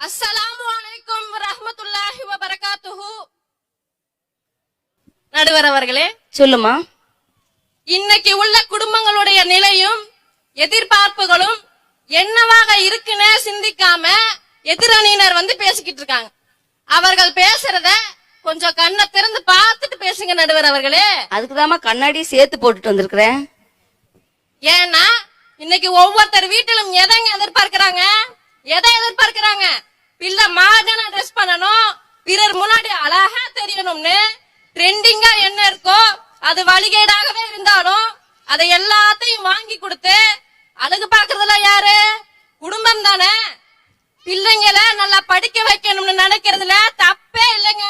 அஸ்ஸலாமு அலைக்கும் வரஹ்மத்துல்லாஹி வபரகாத்துஹு. நடுவர் அவர்களே சொல்லுமா? இன்னைக்கு உள்ள குடும்பங்களுடைய நிலையும் எதிர்பார்ப்புகளும் என்னவாக இருக்குன்னு சிந்திக்காம எதிரணியினர் வந்து பேசிக்கிட்டு இருக்காங்க. அவர்கள் பேசுறத கொஞ்சம் கண்ணை திறந்து பார்த்துட்டு பேசுங்க நடுவர் அவர்களே. அதுக்குதாம்மா கண்ணாடி சேர்த்து போட்டுட்டு வந்திருக்கிறேன். ஏன்னா இன்னைக்கு ஒவ்வொருத்தர் வீட்டிலும் எதைங்க எதிர்பார்க்கறாங்க? எதை எதிர்பார்க்கறாங்க? பிள்ளை மாடர்னா ட்ரெஸ் பண்ணணும். பிறர் முன்னாடி அழகா தெரியணும்னு. ட்ரெண்டிங்கா என்ன இருக்கோ அது வழிகேடாகவே இருந்தாலும் அதை எல்லாத்தையும் வாங்கி கொடுத்து அழகு பாக்குறதெல்லாம் யாரு? குடும்பம் தானே. பிள்ளைங்களை நல்லா படிக்க வைக்கணும்னு நினைக்கிறதுல தப்பே இல்லைங்க.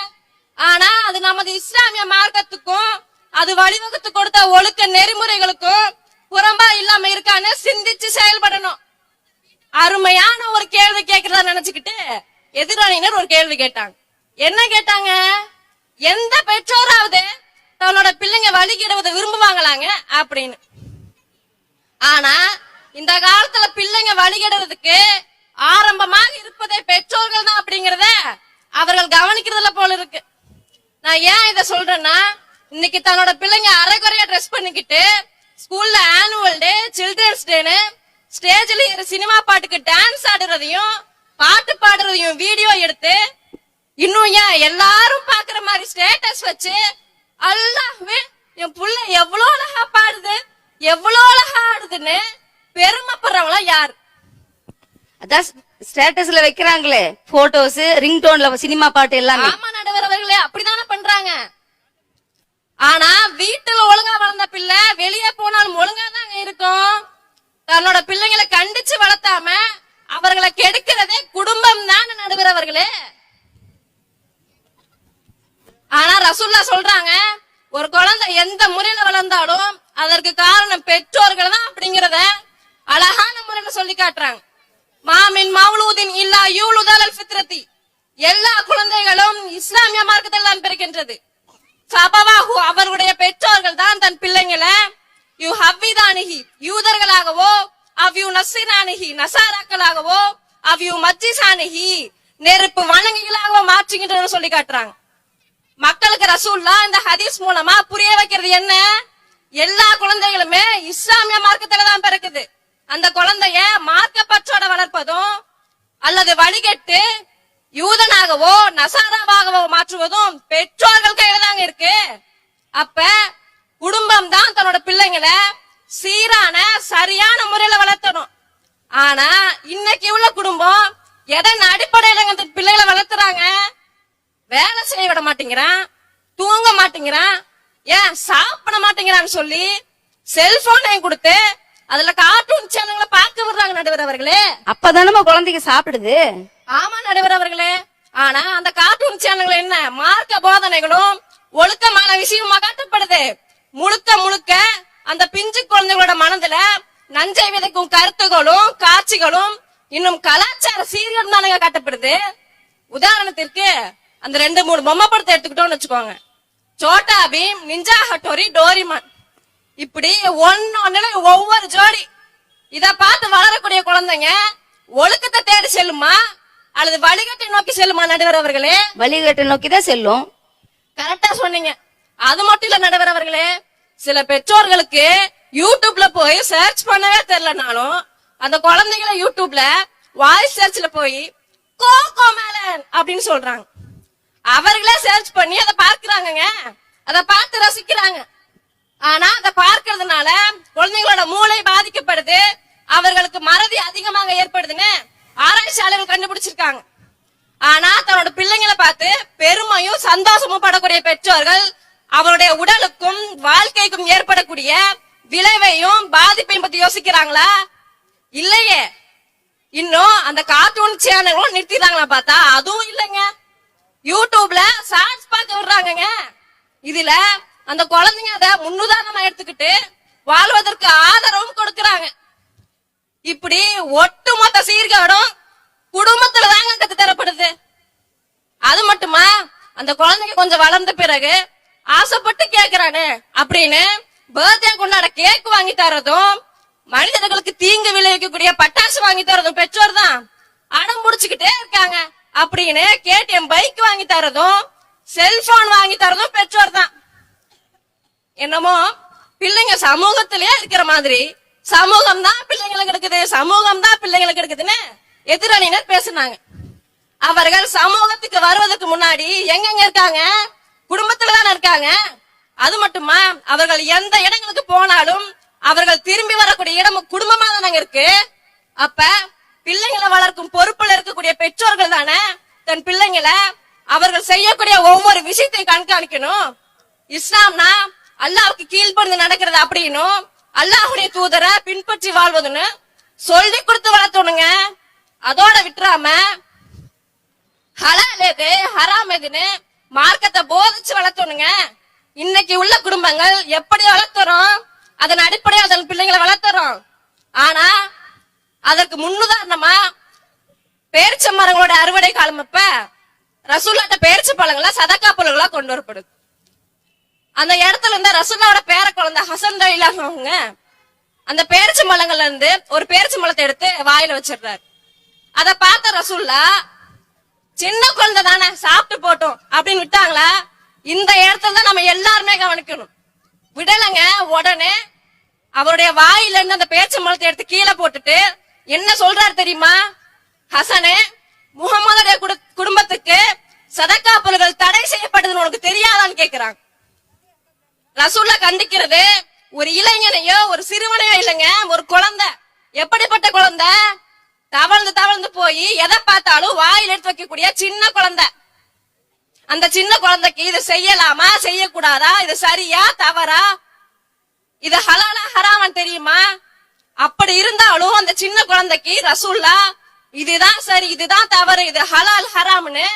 ஆனா அது நமது இஸ்லாமிய மார்க்கத்துக்கும் அது வழிவகுத்து கொடுத்த ஒழுக்க நெறிமுறைகளுக்கும் புறம்பா இல்லாம இருக்கான்னு சிந்திச்சு செயல்படணும். அருமையான ஒரு கேள்வி கேக்குறதா நினைச்சுக்கிட்டு எதிராளியினர் ஒரு கேள்வி கேட்டாங்க. என்ன கேட்டாங்க? எந்த பெற்றோராவது தன்னோட பிள்ளைங்க வழிகிடுவதை விரும்புவாங்களாங்க? அப்படின்னு. ஆனா இந்த காலத்துல பிள்ளைங்க வழிகிடுறதுக்கு ஆரம்பமாக இருப்பதே பெற்றோர்கள் தான் அப்படிங்கறத அவர்கள் கவனிக்கிறதுல போல இருக்கு. நான் ஏன் இத சொல்றேன்னா இன்னைக்கு தன்னோட பிள்ளைங்க அரைகுறையா ட்ரெஸ் பண்ணிக்கிட்டு ஸ்கூல்ல ஆனுவல் டே சில்ட்ரன்ஸ் டேன்னு ஸ்டேஜ்ல சினிமா பாட்டுக்கு டான்ஸ் ஆடுறதையும் பாட்டு பாடுறதையும் வீடியோ எடுத்து இன்னும் ஏன் எல்லாரும் பாக்குற மாதிரி ஸ்டேட்டஸ் வச்சு அல்லாஹ்வே என் புள்ள எவ்வளவு அழகா பாடுது எவ்வளவு அழகா ஆடுதுன்னு பெருமைப்படுறவங்களா யார்? அதான் ஸ்டேட்டஸ்ல வைக்கிறாங்களே போட்டோஸ் ரிங்டோன்ல சினிமா பாட்டு எல்லாமே. ஆமா நடுவர் அவர்களே அப்படித்தானே பண்றாங்க. ஆனா வீட்டுல ஒழுங்கா வளர்ந்த பிள்ளை வெளியே போனாலும் ஒழுங்கா தாங்க இருக்கும். தன்னோட பிள்ளைங்களை கண்டிச்சு வளர்த்தாம அவர்களை கெடுக்கிறதே குடும்பம் தான் நடுவர் அவர்களே ஆனா ரசுல்லா சொல்றாங்க ஒரு குழந்தை எந்த முறையில வளர்ந்தாலும் அதற்கு காரணம் பெற்றோர்கள் தான் அப்படிங்கறத அழகான முறையில சொல்லி காட்டுறாங்க. மாமின் மவுலூதின் இல்லா யூலுதல் ஃபித்ரதி. எல்லா குழந்தைகளும் இஸ்லாமிய மார்க்கத்தில் தான் பிறக்கின்றது. சபவாகு அவர்களுடைய பெற்றோர்கள் தான் தன் பிள்ளைங்களை யூ ஹவ்விதானிகி யூதர்களாகவோ அவ் யூ நசிரானிகி நசாராக்களாகவோ அவ் யூ மஜ்ஜிசானிகி நெருப்பு வணங்கிகளாகவோ மாற்றுகின்றனர் சொல்லி காட்டுறாங்க. மக்களுக்கு ரசூல்லா இந்த ஹதீஸ் மூலமா புரிய வைக்கிறது என்ன? எல்லா குழந்தைகளுமே இஸ்லாமிய மார்க்கத்துல தான் பிறக்குது. அந்த குழந்தைய மார்க்கப்பற்றோட வளர்ப்பதும் அல்லது வழிகட்டு யூதனாகவோ நசாராவாகவோ மாற்றுவதும் பெற்றோர்கள் கையில தாங்க இருக்கு. அப்ப குடும்பம் தான் தன்னோட பிள்ளைங்களை சீரான சரியான முறையில வளர்த்தணும். ஆனா இன்னைக்கு உள்ள குடும்பம் எதன் அடிப்படையில பிள்ளைகளை வளர்த்துறாங்க? வேலை செய்ய விட மாட்டேங்கிறான் தூங்க மாட்டேங்கிறான் ஏன் சாப்பிட மாட்டேங்கிறான்னு சொல்லி செல்போனை கொடுத்து அதுல கார்ட்டூன் சேனல்களை பார்க்க விடுறாங்க நடுவர் அவர்களே. அப்பதானமா குழந்தைங்க சாப்பிடுது? ஆமா நடுவர் அவர்களே. ஆனா அந்த கார்ட்டூன் சேனல்கள் என்ன? மார்க்க போதனைகளும் ஒழுக்கமான விஷயமா காட்டப்படுது. முழுக்க முழுக்க அந்த பிஞ்சு குழந்தைகளோட மனதுல நஞ்சை விதைக்கும் கருத்துகளும் காட்சிகளும் இன்னும் கலாச்சார சீரியல் தானங்க காட்டப்படுது. உதாரணத்திற்கு அந்த ரெண்டு மூணு பொம்மை படத்தை எடுத்துக்கிட்டோம்னு வச்சுக்கோங்க. Chhota Bheem ninja Hattori Doraemon. இப்படி ஒன்னொன்னு ஒவ்வொரு ஜோடி. இத பார்த்து வளரக்கூடிய குழந்தைங்க ஒழுக்கத்தை தேடி செல்லுமா? அல்லது வழிகட்டை நோக்கி செல்லுமா நடுவர் அவர்களே? வழிகட்டை நோக்கி தான் செல்லும். கரெக்டா சொன்னீங்க. அது மட்டும் இல்ல நடுவர் அவர்களே சில பெற்றோர்களுக்கு யூடியூப்ல போய் சர்ச் பண்ணவே தெரியலனாலும் அந்த குழந்தைகளை யூடியூப்ல வாய்ஸ் சர்ச்ல போய் கோகோ மேலன் அப்படின்னு சொல்றாங்க. அவர்களே சர்ச் பண்ணி அதை பார்க்கறாங்கங்க. அதை பார்த்து ரசிக்கிறாங்க. ஆனா அதை பார்க்கறதுனால குழந்தைங்களோட மூளை பாதிக்கப்படுது அவர்களுக்கு மறதி அதிகமாக ஏற்படுதுன்னு ஆராய்ச்சியாளர்கள் கண்டுபிடிச்சிருக்காங்க. ஆனா தன்னோட பிள்ளைங்களை பார்த்து பெருமையும் சந்தோஷமும் படக்கூடிய பெற்றோர்கள் அவருடைய உடலுக்கும் வாழ்க்கைக்கும் ஏற்படக்கூடிய விளைவையும் பாதிப்பையும் பத்தி யோசிக்கிறாங்களா? இல்லையே. இன்னும் அந்த கார்ட்டூன் சேனலும் நிறுத்திடுறாங்களா பார்த்தா? அதுவும் இல்லைங்க. யூடியூப்ல ஷார்ட்ஸ் பார்க்க விடுறாங்கங்க. இதுல அந்த குழந்தைங்க அதை முன்னுதாரணமா எடுத்துக்கிட்டு வாழ்வதற்கு ஆதரவும் கொடுக்கறாங்க. இப்படி ஒட்டுமொத்த சீர்கேடும் குடும்பத்துல தாங்க கத்து தரப்படுது அது மட்டுமா? அந்த குழந்தைங்க கொஞ்சம் வளர்ந்த பிறகு ஆசைப்பட்டு கேக்குறானே. அப்படின்னு பர்த்டே கொண்டாட கேக் வாங்கி தரதும் மனிதர்களுக்கு தீங்கு விளைவிக்கக்கூடிய பட்டாசு வாங்கி தரதும் பெற்றோர் தான். அடம் முடிச்சுக்கிட்டே இருக்காங்க. அப்படின்னு கேடிஎம் பைக் வாங்கி தரதும் செல்போன் வாங்கி தரதும் பெற்றோர் தான். என்னமோ பிள்ளைங்க சமூகத்திலேயே இருக்கிற மாதிரி. சமூகம் தான் பிள்ளைங்களுக்கு இருக்குது சமூகம் தான் பிள்ளைங்களுக்கு இருக்குதுன்னு எதிரணியினர் பேசினாங்க. அவர்கள் சமூகத்துக்கு வருவதற்கு முன்னாடி எங்கெங்க இருக்காங்க? குடும்பத்துல தானே இருக்காங்க? அது மட்டுமா? அவர்கள் எந்த இடங்களுக்கு போனாலும் அவர்கள் திரும்பி வரக்கூடிய இடம் குடும்பமா தானங்க இருக்கு? அப்ப பிள்ளைங்களை வளர்க்கும் பொறுப்புல இருக்கக்கூடிய பெற்றோர்கள் தானே? தன் பிள்ளைங்களை அவர்கள் செய்யக்கூடிய ஒவ்வொரு விஷயத்தையும் கண்காணிக்கணும். இஸ்லாம்னா அல்லாவுக்கு கீழ்படுந்து நடக்கிறது அப்படின்னும் அல்லாஹ்வுடைய தூதரை பின்பற்றி வாழ்வதுன்னு சொல்லி கொடுத்து வளர்த்தணுங்க. அதோட விட்டுறாம ஹலால் எது? ஹராம் எதுன்னு மார்க்கத்தை போதிச்சு வளர்த்தணுங்க. இன்னைக்கு உள்ள குடும்பங்கள் எப்படி வளர்த்துறோம்? அதன் அடிப்படையில் அதன் பிள்ளைங்களை வளர்த்துறோம். ஆனா அதற்கு முன்னுதாரணமா பேரிச்ச மரங்களோட அறுவடை காலம் அப்ப ரசூல்லாட்ட பேரிச்ச பழங்களா சதக்கா பழங்களா கொண்டு வரப்படுது. அந்த இடத்துல இருந்த ரசூல்லாவோட பேர குழந்தை ஹசன் அவங்க அந்த பேரிச்ச மலங்கள்ல இருந்து ஒரு பேரிச்ச மலத்தை எடுத்து வாயில வச்சிடுறாரு. அதை பார்த்த ரசூல்லா சின்ன குழந்தை தானே சாப்பிட்டு போட்டோம் அப்படின்னு விட்டாங்களா? இந்த இடத்துல தான் நம்ம எல்லாருமே கவனிக்கணும். விடலைங்க உடனே அவருடைய வாயில இருந்து அந்த பேச்சு மலத்தை எடுத்து கீழே போட்டுட்டு என்ன சொல்றாரு தெரியுமா? ஹசனே முகமதுடைய குடும்பத்துக்கு சதக்கா பொருள்கள் தடை செய்யப்படுதுன்னு உனக்கு தெரியாதான்னு கேக்குறாங்க. ரசூல்ல கண்டிக்கிறது ஒரு இளைஞனையோ ஒரு சிறுவனையோ இல்லைங்க ஒரு குழந்தை. போய் எதை பார்த்தாலும் வாயில் எடுத்து வைக்கக்கூடிய சின்ன குழந்தை. அந்த சின்ன குழந்தைக்கு இது செய்யலாமா செய்யக்கூடாதா இது சரியா தவறா? இது ஹலாலா ஹராமன் தெரியுமா? அப்படி இருந்தாலும் அந்த சின்ன குழந்தைக்கு ரசூல்லா இதுதான் சரி இதுதான் தவறு இது ஹலால் ஹராம்னு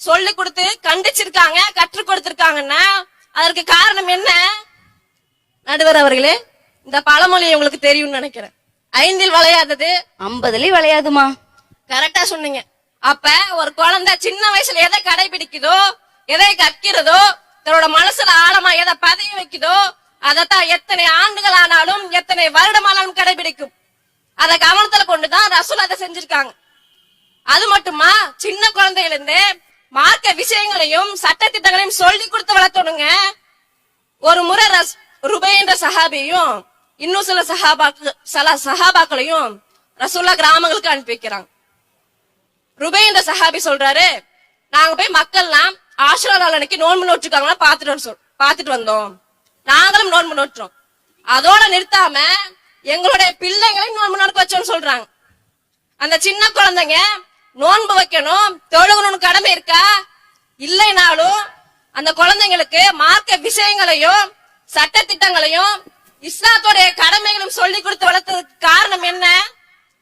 சொல்லி கொடுத்து கண்டிச்சிருக்காங்க கற்றுக் கொடுத்திருக்காங்கன்னா அதற்கு காரணம் என்ன? நடுவர் அவர்களே இந்த பழமொழி உங்களுக்கு தெரியும்னு நினைக்கிறேன். ஐந்தில் வளையாதது ஐம்பதுலயும் விளையாதுமா? கரெக்டா சொன்னீங்க. அப்ப ஒரு குழந்தை சின்ன வயசுல எதை கடைபிடிக்குதோ எதை கற்கிறதோ தன்னோட மனசுல ஆழமா எதை பதவி வைக்குதோ அதைத்தான் எத்தனை ஆண்டுகள் ஆனாலும் எத்தனை வருடமானாலும் கடைபிடிக்கும். அதை கவனத்துல கொண்டுதான் ரசூல் அதை செஞ்சிருக்காங்க. அது மட்டுமா சின்ன குழந்தையிலிருந்து மார்க்க விஷயங்களையும் சட்ட திட்டங்களையும் சொல்லி கொடுத்து வளர்த்தணுங்க ஒரு முறை ரஸ் ருபை என்ற சஹாபியும் இன்னும் சில சஹாபாக்கள் சில சஹாபாக்களையும் ரசூல்லா கிராமங்களுக்கு அனுப்பி வைக்கிறாங்க. ருபே என்ற சஹாபி சொல்றாரு நாங்க போய் மக்கள்லாம் ஆஷுரா நாள் அன்னைக்கு நோன்பு நோட்டுருக்காங்களா பாத்துட்டு வர சொல் பாத்துட்டு வந்தோம். நாங்களும் நோன்பு நோட்டுறோம் அதோட நிறுத்தாம எங்களுடைய பிள்ளைங்களையும் நோன்பு நோக்க வச்சோம்னு சொல்றாங்க. அந்த சின்ன குழந்தைங்க நோன்பு வைக்கணும் தொழுகணும்னு கடமை இருக்கா? இல்லைனாலும் அந்த குழந்தைங்களுக்கு மார்க்க விஷயங்களையும் சட்ட திட்டங்களையும் இஸ்லாத்தோடைய கடமைகளும் சொல்லி கொடுத்து வளர்த்ததுக்கு காரணம் என்ன?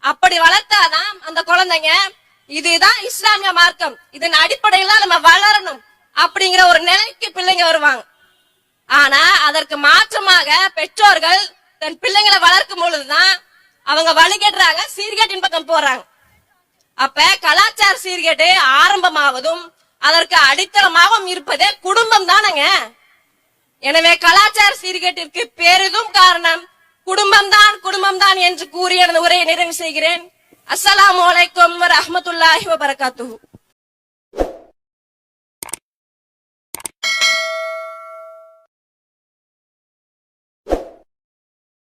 அப்படி வளர்த்தாதான் அந்த குழந்தைங்க இதுதான் இஸ்லாமிய மார்க்கம். இதன் அடிப்படையில நம்ம வளரணும் அப்படிங்கிற ஒரு நிலைக்கு பிள்ளைங்க வருவாங்க. ஆனா அதற்கு மாற்றமாக பெற்றோர்கள் தன் பிள்ளைங்களை வளர்க்கும் பொழுதுதான் அவங்க வழிகட்டுறாங்க சீர்கேட்டின் பக்கம் போறாங்க. அப்ப கலாச்சார சீர்கேடு ஆரம்பமாவதும் அதற்கு அடித்தளமாகவும் இருப்பதே குடும்பம் தானங்க. எனவே கலாச்சார சீர்கேட்டிற்கு பெரிதும் காரணம் குடும்பம் தான் குடும்பம் தான் என்று கூறி எனது உரையை நிறைவு செய்கிறேன். அஸ்ஸலாமு அலைக்கும் வரஹ்மத்துல்லாஹி வபரகாத்துஹு